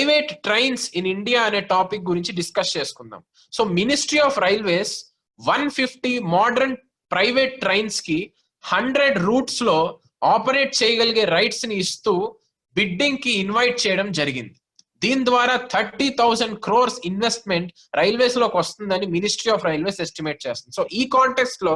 Private trains in India అనే topic గురించి discuss చేసుకుందాం. So ministry of railways one fifty modern private ట్రైన్స్కి hundred రూట్స్లో operate చేయగలిగే రైట్స్ని ఇస్తూ బిడ్డింగ్కి ఇన్వైట్ చేయడం జరిగింది. దీని ద్వారా థర్టీ థౌసండ్ క్రోర్స్ ఇన్వెస్ట్మెంట్ రైల్వేస్లోకి వస్తుందని మినిస్ట్రీ ఆఫ్ రైల్వేస్ ఎస్టిమేట్ చేస్తుంది. సో ఈ కాంటెక్స్ట్లో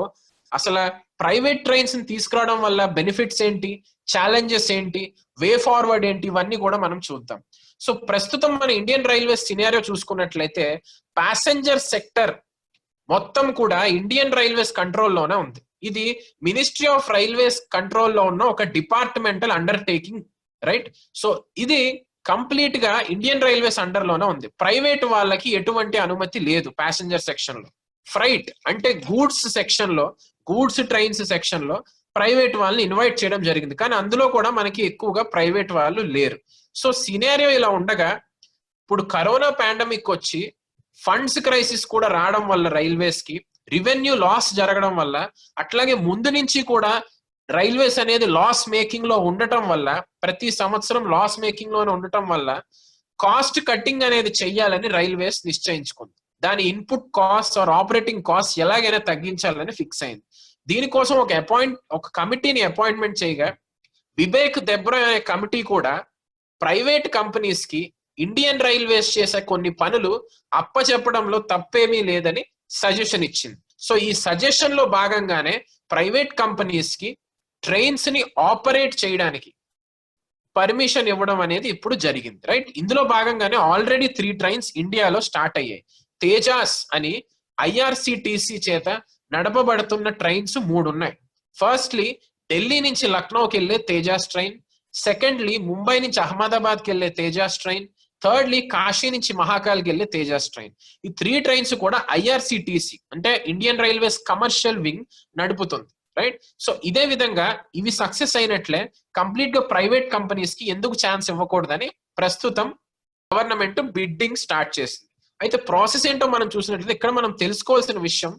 అసలు ప్రైవేట్ ట్రైన్స్ని తీసుకురావడం వల్ల బెనిఫిట్స్ ఏంటి? ఛాలెంజెస్ ఏంటి? వే ఫార్వర్డ్ ఏంటి? ఇవన్నీ కూడా మనం చూద్దాం. సో ప్రస్తుతం మన ఇండియన్ రైల్వేస్ సినారియో చూసుకున్నట్లయితే ప్యాసెంజర్ సెక్టర్ మొత్తం కూడా ఇండియన్ రైల్వేస్ కంట్రోల్లోనే ఉంది. ఇది మినిస్ట్రీ ఆఫ్ రైల్వేస్ కంట్రోల్లో ఉన్న ఒక డిపార్ట్మెంటల్ అండర్టేకింగ్ రైట్ సో ఇది కంప్లీట్గా ఇండియన్ రైల్వేస్ అండర్లోనే ఉంది. ప్రైవేట్ వాళ్ళకి ఎటువంటి అనుమతి లేదు ప్యాసింజర్ సెక్షన్లో. ఫ్రైట్ అంటే గూడ్స్ సెక్షన్లో గూడ్స్ ట్రైన్స్ సెక్షన్లో ప్రైవేట్ వాళ్ళని ఇన్వైట్ చేయడం జరిగింది. కానీ అందులో కూడా మనకి ఎక్కువగా ప్రైవేట్ వాళ్ళు లేరు. సో సినారియో ఇలా ఉండగా ఇప్పుడు కరోనా పాండమిక్ వచ్చి ఫండ్స్ క్రైసిస్ కూడా రావడం వల్ల రైల్వేస్కి రెవెన్యూ లాస్ జరగడం వల్ల అట్లాగే ముందు నుంచి కూడా రైల్వేస్ అనేది లాస్ మేకింగ్లో ఉండటం వల్ల ప్రతి సంవత్సరం లాస్ మేకింగ్లోనే ఉండటం వల్ల కాస్ట్ కట్టింగ్ అనేది చెయ్యాలని రైల్వేస్ నిశ్చయించుకుంది. దాని input cost or operating cost ఎలాగైనా తగ్గించాలని ఫిక్స్ అయింది. దీనికోసం ఒక అపాయింట్ ఒక కమిటీని అపాయింట్మెంట్ చేయగా వివేక్ దెబ్రో అనే కమిటీ కూడా ప్రైవేట్ కంపెనీస్కి ఇండియన్ రైల్వేస్ చేసే కొన్ని పనులు అప్పచెప్పడంలో తప్పేమీ లేదని సజెషన్ ఇచ్చింది. సో ఈ సజెషన్లో భాగంగానే ప్రైవేట్ కంపెనీస్కి ట్రైన్స్ని ఆపరేట్ చేయడానికి పర్మిషన్ ఇవ్వడం అనేది ఇప్పుడు జరిగింది రైట్ ఇందులో భాగంగానే ఆల్రెడీ త్రీ ట్రైన్స్ ఇండియాలో స్టార్ట్ అయ్యాయి. తేజాస్ అని ఐఆర్సిటిసి చేత నడపబడుతున్న ట్రైన్స్ మూడు ఉన్నాయి ఫస్ట్లీ ఢిల్లీ నుంచి లక్నోకి వెళ్ళే తేజాస్ ట్రైన్. సెకండ్లీ ముంబై నుంచి అహ్మదాబాద్కి వెళ్ళే తేజాస్ ట్రైన్. థర్డ్లీ కాశీ నుంచి మహాకాల్కి వెళ్ళే తేజాస్ ట్రైన్. ఈ త్రీ ట్రైన్స్ కూడా ఐఆర్సిటిసి అంటే ఇండియన్ రైల్వేస్ కమర్షియల్ వింగ్ నడుపుతుంది రైట్ సో ఇదే విధంగా ఇవి సక్సెస్ అయినట్లే కంప్లీట్గా ప్రైవేట్ కంపెనీస్కి ఎందుకు ఛాన్స్ ఇవ్వకూడదని ప్రస్తుతం గవర్నమెంట్ బిడ్డింగ్ స్టార్ట్ చేసింది. అయితే ప్రాసెస్ ఏంటో మనం చూసినట్లయితే ఇక్కడ మనం తెలుసుకోవాల్సిన విషయం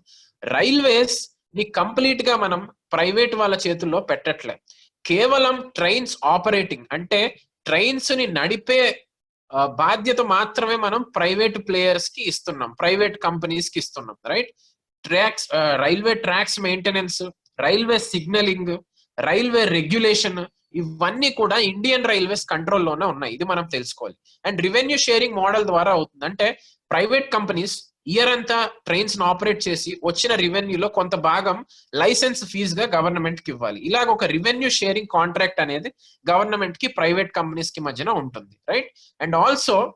రైల్వేస్ని కంప్లీట్గా మనం ప్రైవేట్ వాళ్ళ చేతుల్లో పెట్టట్లే. కేవలం ట్రైన్స్ ఆపరేటింగ్ అంటే ట్రైన్స్ని నడిపే బాధ్యత మాత్రమే మనం ప్రైవేట్ ప్లేయర్స్కి ఇస్తున్నాం. ప్రైవేట్ కంపెనీస్కి ఇస్తున్నాం. Right? Tracks railway tracks maintenance railway signalling railway regulation ఇవన్నీ కూడా ఇండియన్ రైల్వేస్ కంట్రోల్లోనే ఉన్నాయి. ఇది మనం తెలుసుకోవాలి. అండ్ రెవెన్యూ షేరింగ్ మోడల్ ద్వారా అవుతుంది. అంటే ప్రైవేట్ కంపెనీస్ ఇయర్ అంతా ట్రైన్స్ ఆపరేట్ చేసి వచ్చిన రెవెన్యూలో కొంత భాగం లైసెన్స్ ఫీజుగా గవర్నమెంట్కి ఇవ్వాలి. ఇలాగ ఒక రెవెన్యూ షేరింగ్ కాంట్రాక్ట్ అనేది గవర్నమెంట్కి ప్రైవేట్ కంపెనీస్కి మధ్యన ఉంటుంది. Right and also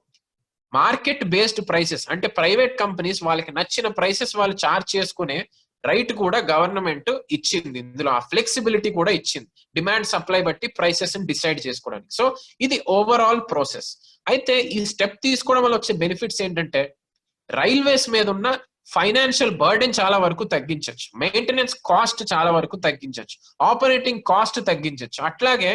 market based prices అంటే ప్రైవేట్ కంపెనీస్ వాళ్ళకి నచ్చిన ప్రైసెస్ వాళ్ళు చార్జ్ చేసుకునే రైట్ కూడా గవర్నమెంట్ ఇచ్చింది. ఇందులో ఆ ఫ్లెక్సిబిలిటీ కూడా ఇచ్చింది. డిమాండ్ సప్లై బట్టి ప్రైసెస్ డిసైడ్ చేసుకోవడానికి. సో ఇది ఓవరాల్ ప్రాసెస్ అయితే ఈ స్టెప్ తీసుకోవడం వల్ల వచ్చే బెనిఫిట్స్ ఏంటంటే రైల్వేస్ మీద ఉన్న ఫైనాన్షియల్ బర్డెన్ చాలా వరకు తగ్గించవచ్చు మెయింటెనెన్స్ కాస్ట్ చాలా వరకు తగ్గించవచ్చు ఆపరేటింగ్ కాస్ట్ తగ్గించవచ్చు అట్లాగే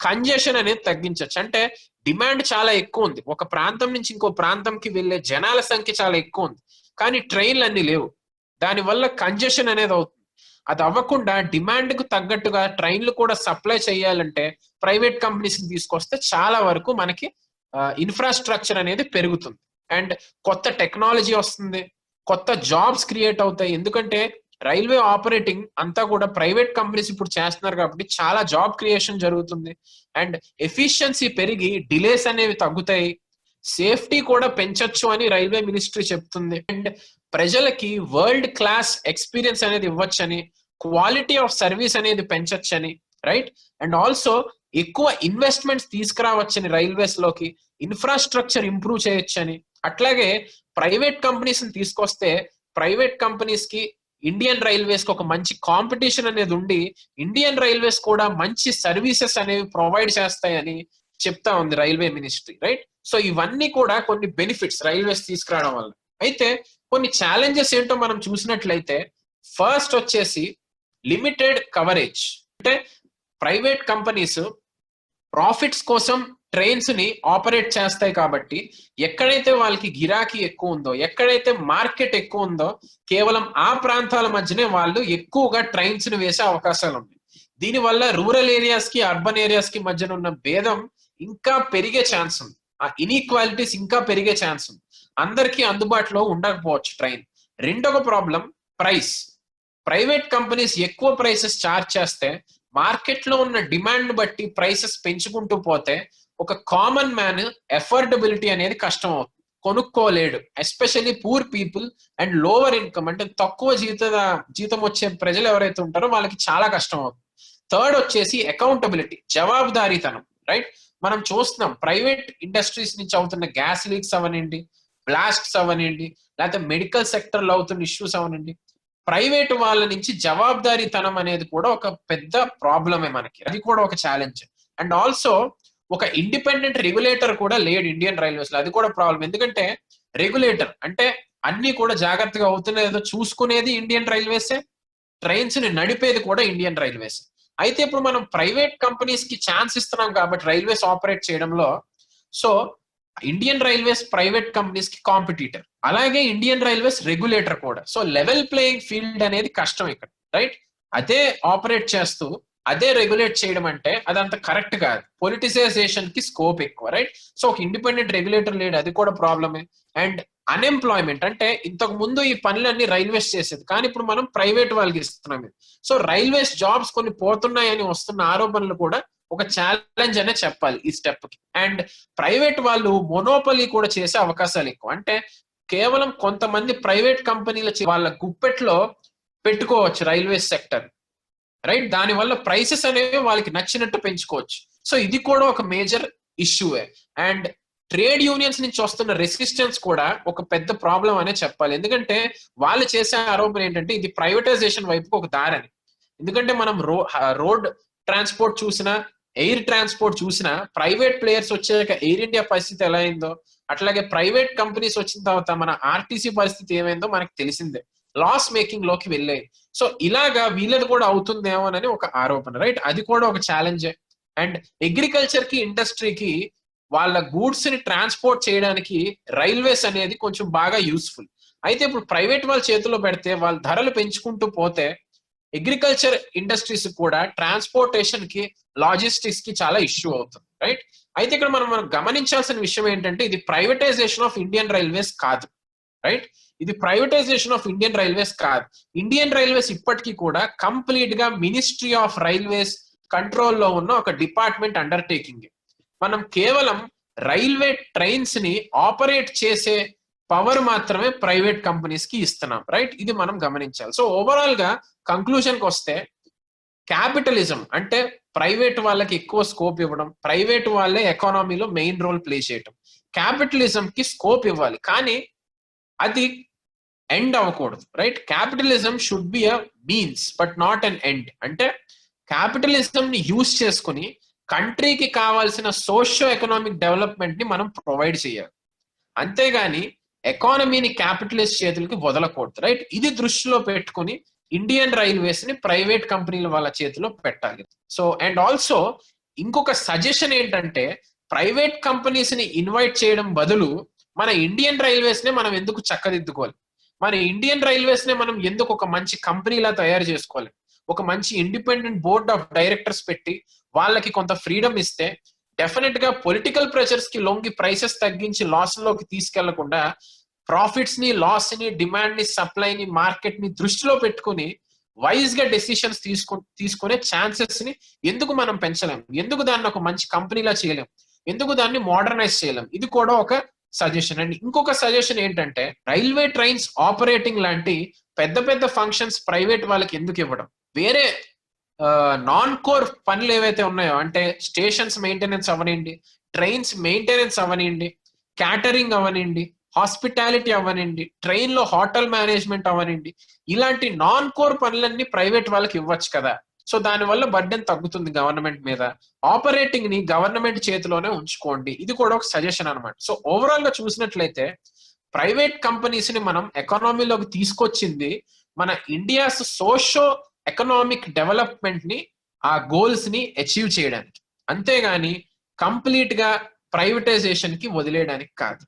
కంజెషన్ అనేది తగ్గించవచ్చు అంటే డిమాండ్ చాలా ఎక్కువ ఉంది. ఒక ప్రాంతం నుంచి ఇంకో ప్రాంతంకి వెళ్ళే జనాల సంఖ్య చాలా ఎక్కువ ఉంది. కానీ ట్రైన్లు అన్ని లేవు. దానివల్ల కంజెషన్ అనేది అవుతుంది. అది అవ్వకుండా డిమాండ్కు తగ్గట్టుగా ట్రైన్లు కూడా సప్లై చేయాలంటే ప్రైవేట్ కంపెనీస్ తీసుకొస్తే చాలా వరకు మనకి ఇన్ఫ్రాస్ట్రక్చర్ అనేది పెరుగుతుంది. అండ్ కొత్త టెక్నాలజీ వస్తుంది కొత్త జాబ్స్ క్రియేట్ అవుతాయి. ఎందుకంటే రైల్వే ఆపరేటింగ్ అంతా కూడా ప్రైవేట్ కంపెనీస్ ఇప్పుడు చేస్తున్నారు కాబట్టి చాలా జాబ్ క్రియేషన్ జరుగుతుంది. అండ్ ఎఫిషియన్సీ పెరిగి డిలేస్ అనేవి తగ్గుతాయి. సేఫ్టీ కూడా పెంచొచ్చు అని రైల్వే మినిస్ట్రీ చెప్తుంది. అండ్ ప్రజలకి వరల్డ్ క్లాస్ ఎక్స్పీరియన్స్ అనేది ఇవ్వచ్చని క్వాలిటీ ఆఫ్ సర్వీస్ అనేది పెంచొచ్చని రైట్? అండ్ ఆల్సో ఎక్కువ ఇన్వెస్ట్మెంట్స్ తీసుకురావచ్చని రైల్వేస్లోకి ఇన్ఫ్రాస్ట్రక్చర్ ఇంప్రూవ్ చేయొచ్చని అట్లాగే ప్రైవేట్ కంపెనీస్ని తీసుకొస్తే ప్రైవేట్ కంపెనీస్కి ఇండియన్ రైల్వేస్కి ఒక మంచి కాంపిటీషన్ అనేది ఉండి ఇండియన్ రైల్వేస్ కూడా మంచి సర్వీసెస్ అనేవి ప్రొవైడ్ చేస్తాయని చెప్తా ఉంది రైల్వే మినిస్ట్రీ రైట్? సో ఇవన్నీ కూడా కొన్ని బెనిఫిట్స్ రైల్వేస్ తీసుకురావడం వల్ల. అయితే కొన్ని ఛాలెంజెస్ ఏంటో మనం చూసినట్లయితే ఫస్ట్ వచ్చేసి లిమిటెడ్ కవరేజ్. అంటే ప్రైవేట్ కంపెనీస్ ప్రాఫిట్స్ కోసం ట్రైన్స్ని ఆపరేట్ చేస్తాయి కాబట్టి ఎక్కడైతే వాళ్ళకి గిరాకీ ఎక్కువ ఉందో ఎక్కడైతే మార్కెట్ ఎక్కువ ఉందో కేవలం ఆ ప్రాంతాల మధ్యనే వాళ్ళు ఎక్కువగా ట్రైన్స్ని వేసే అవకాశాలు ఉన్నాయి. దీనివల్ల రూరల్ ఏరియాస్కి అర్బన్ ఏరియాస్కి మధ్యన ఉన్న భేదం ఇంకా పెరిగే ఛాన్స్ ఉంది. ఆ ఇన్ఈక్వాలిటీస్ ఇంకా పెరిగే ఛాన్స్ ఉంది. అందరికీ అందుబాటులో ఉండకపోవచ్చు ట్రైన్ రెండవ ప్రాబ్లం ప్రైస్ ప్రైవేట్ కంపెనీస్ ఎక్కువ ప్రైసెస్ చార్జ్ చేస్తే మార్కెట్లో ఉన్న డిమాండ్ బట్టి ప్రైసెస్ పెంచుకుంటూ పోతే ఒక కామన్ మ్యాన్ ఎఫోర్డబిలిటీ అనేది కష్టం అవుతుంది. కొనుక్కోలేడు. Especially poor people and lower income అంటే తక్కువ జీత జీతం వచ్చే ప్రజలు ఎవరైతే ఉంటారో వాళ్ళకి చాలా కష్టం అవుతుంది. థర్డ్ వచ్చేసి అకౌంటబిలిటీ జవాబుదారీతనం రైట్ మనం చూస్తున్నాం ప్రైవేట్ ఇండస్ట్రీస్ నుంచి అవుతున్న గ్యాస్ లీక్స్ అవనండి బ్లాస్ట్స్ అవనండి లేకపోతే మెడికల్ సెక్టర్లో అవుతున్న ఇష్యూస్ అవనండి. ప్రైవేట్ వాళ్ళ నుంచి జవాబుదారీతనం అనేది కూడా ఒక పెద్ద ప్రాబ్లమే మనకి. అది కూడా ఒక ఛాలెంజ్ అండ్ ఆల్సో ఒక ఇండిపెండెంట్ రెగ్యులేటర్ కూడా లేడు ఇండియన్ రైల్వేస్లో. అది కూడా ప్రాబ్లం ఎందుకంటే రెగ్యులేటర్ అంటే అన్ని కూడా జాగ్రత్తగా అవుతున్నాయో చూసుకునేది ఇండియన్ రైల్వేసే ట్రైన్స్ని నడిపేది కూడా ఇండియన్ రైల్వేస్ అయితే ఇప్పుడు మనం ప్రైవేట్ కంపెనీస్కి ఛాన్స్ ఇస్తున్నాం కాబట్టి రైల్వేస్ ఆపరేట్ చేయడంలో సో ఇండియన్ రైల్వేస్ ప్రైవేట్ కంపెనీస్కి కాంపిటీటర్ అలాగే ఇండియన్ రైల్వేస్ రెగ్యులేటర్ కూడా. సో లెవెల్ ప్లేయింగ్ ఫీల్డ్ అనేది కష్టం ఇక్కడ రైట్ అదే ఆపరేట్ చేస్తూ అదే రెగ్యులేట్ చేయడం అంటే అదంత కరెక్ట్ కాదు. పొలిటిసైజేషన్కి స్కోప్ ఎక్కువ రైట్ సో ఒక ఇండిపెండెంట్ రెగ్యులేటర్ లేడు అది కూడా ప్రాబ్లమే అండ్ అన్ఎంప్లాయ్మెంట్ అంటే ఇంతకు ముందు ఈ పనులన్నీ రైల్వేస్ చేసేది. కానీ ఇప్పుడు మనం ప్రైవేట్ వాళ్ళకి ఇస్తున్నాం ఇది. సో రైల్వేస్ జాబ్స్ కొన్ని పోతున్నాయని వస్తున్న ఆరోపణలు కూడా ఒక ఛాలెంజ్ అనే చెప్పాలి ఈ స్టెప్కి. అండ్ ప్రైవేట్ వాళ్ళు మొనోపలి కూడా చేసే అవకాశాలు ఎక్కువ. అంటే కేవలం కొంతమంది ప్రైవేట్ కంపెనీల వాళ్ళ గుప్పెట్లో పెట్టుకోవచ్చు రైల్వే సెక్టర్ రైట్ దాని వల్ల ప్రైసెస్ అనేవి వాళ్ళకి నచ్చినట్టు పెంచుకోవచ్చు. సో ఇది కూడా ఒక మేజర్ ఇష్యూవే అండ్ ట్రేడ్ యూనియన్స్ నుంచి వస్తున్న రెసిస్టెన్స్ కూడా ఒక పెద్ద ప్రాబ్లం అనే చెప్పాలి. ఎందుకంటే వాళ్ళు చేసే ఆరోపణ ఏంటంటే ఇది ప్రైవేటైజేషన్ వైపుకి ఒక దారని ఎందుకంటే మనం రో రోడ్ ట్రాన్స్పోర్ట్ చూసినా ఎయిర్ ట్రాన్స్పోర్ట్ చూసినా ప్రైవేట్ ప్లేయర్స్ వచ్చాక ఎయిర్ ఇండియా పరిస్థితి ఎలా అయిందో అట్లాగే ప్రైవేట్ కంపెనీస్ వచ్చిన తర్వాత మన ఆర్టీసీ పరిస్థితి ఏమైందో మనకు తెలిసిందే. లాస్ మేకింగ్లోకి వెళ్ళాయి సో ఇలాగా వీళ్ళది కూడా అవుతుందేమోనని ఒక ఆరోపణ రైట్ అది కూడా ఒక ఛాలెంజే అండ్ అగ్రికల్చర్కి ఇండస్ట్రీకి వాళ్ళ గూడ్స్ని ట్రాన్స్పోర్ట్ చేయడానికి రైల్వేస్ అనేది కొంచెం బాగా యూస్ఫుల్ అయితే ఇప్పుడు ప్రైవేట్ వాళ్ళ చేతిలో పెడితే వాళ్ళ ధరలు పెంచుకుంటూ పోతే అగ్రికల్చర్ ఇండస్ట్రీస్ కూడా ట్రాన్స్పోర్టేషన్కి లాజిస్టిక్స్కి చాలా ఇష్యూ అవుతుంది రైట్ అయితే ఇక్కడ మనం మనం గమనించాల్సిన విషయం ఏంటంటే ఇది ప్రైవేటైజేషన్ ఆఫ్ ఇండియన్ రైల్వేస్ కాదు రైట్ ఇది ప్రైవేటైజేషన్ ఆఫ్ ఇండియన్ రైల్వేస్ కాదు. ఇండియన్ రైల్వేస్ ఇప్పటికీ కూడా కంప్లీట్గా మినిస్ట్రీ ఆఫ్ రైల్వేస్ కంట్రోల్లో ఉన్న ఒక డిపార్ట్మెంట్ అండర్టేకింగ్ మనం కేవలం రైల్వే ట్రైన్స్ని ఆపరేట్ చేసే పవర్ మాత్రమే ప్రైవేట్ కంపెనీస్కి ఇస్తున్నాం. రైట్? ఇది మనం గమనించాలి. సో ఓవరాల్గా కంక్లూజన్కి వస్తే క్యాపిటలిజం అంటే ప్రైవేట్ వాళ్ళకి ఎక్కువ స్కోప్ ఇవ్వడం ప్రైవేట్ వాళ్ళే ఎకానమీలో మెయిన్ రోల్ ప్లే చేయటం. క్యాపిటలిజం కి స్కోప్ ఇవ్వాలి. కానీ అది ఎండ్ అవ్వకూడదు right capitalism should be a means but not an end అంటే క్యాపిటలిజం ని యూజ్ చేసుకుని కంట్రీకి కావాల్సిన సోషియో ఎకనామిక్ డెవలప్మెంట్ని మనం ప్రొవైడ్ చేయాలి. అంతేగాని ఎకానమీని క్యాపిటలిస్ట్ చేతులకి వదలకూడదు రైట్ ఇది దృష్టిలో పెట్టుకుని ఇండియన్ రైల్వేస్ని ప్రైవేట్ కంపెనీల వాళ్ళ చేతిలో పెట్టాలి. సో అండ్ ఆల్సో ఇంకొక సజెషన్ ఏంటంటే ప్రైవేట్ కంపెనీస్ని ఇన్వైట్ చేయడం బదులు మన ఇండియన్ రైల్వేస్ నే మనం ఎందుకు చక్కదిద్దుకోవాలి? మన ఇండియన్ రైల్వేస్ నే మనం ఎందుకు ఒక మంచి కంపెనీలా తయారు చేసుకోవాలి? ఒక మంచి ఇండిపెండెంట్ బోర్డ్ ఆఫ్ డైరెక్టర్స్ పెట్టి వాళ్ళకి కొంత ఫ్రీడమ్ ఇస్తే డెఫినెట్గా పొలిటికల్ ప్రెషర్స్కి లొంగి ప్రైసెస్ తగ్గించి లాస్లోకి తీసుకెళ్ళకుండా ప్రాఫిట్స్ని లాస్ని డిమాండ్ని సప్లై ని మార్కెట్ని దృష్టిలో పెట్టుకుని వైజ్గా డెసిషన్స్ తీసుకు తీసుకునే ఛాన్సెస్ని ఎందుకు మనం పెంచలేం? ఎందుకు దాన్ని ఒక మంచి కంపెనీలా చేయలేం? ఎందుకు దాన్ని మోడర్నైజ్ చేయలేం? ఇది కూడా ఒక సజెషన్ అండ్ ఇంకొక సజెషన్ ఏంటంటే రైల్వే ట్రైన్స్ ఆపరేటింగ్ లాంటి పెద్ద పెద్ద ఫంక్షన్స్ ప్రైవేట్ వాళ్ళకి ఎందుకు ఇవ్వడం? వేరే నాన్ కోర్ పనులు ఏవైతే ఉన్నాయో అంటే స్టేషన్స్ మెయింటెనెన్స్ అవనండి ట్రైన్స్ మెయింటెనెన్స్ అవనండి క్యాటరింగ్ అవనండి హాస్పిటాలిటీ అవనండి ట్రైన్లో హోటల్ మేనేజ్మెంట్ అవనండి ఇలాంటి నాన్ కోర్ పనులన్నీ ప్రైవేట్ వాళ్ళకి ఇవ్వచ్చు కదా. సో దానివల్ల బర్డెన్ తగ్గుతుంది గవర్నమెంట్ మీద. ఆపరేటింగ్ని గవర్నమెంట్ చేతిలోనే ఉంచుకోండి. ఇది కూడా ఒక సజెషన్ అనమాట సో ఓవరాల్గా చూసినట్లయితే ప్రైవేట్ కంపెనీస్ని మనం ఎకానమీలోకి తీసుకొచ్చింది మన ఇండియాస్ సోషో ఎకనామిక్ డెవలప్మెంట్ని ఆ గోల్స్ని అచీవ్ చేయడానికి. అంతేగాని కంప్లీట్గా ప్రైవేటైజేషన్కి వదిలేయడానికి కాదు.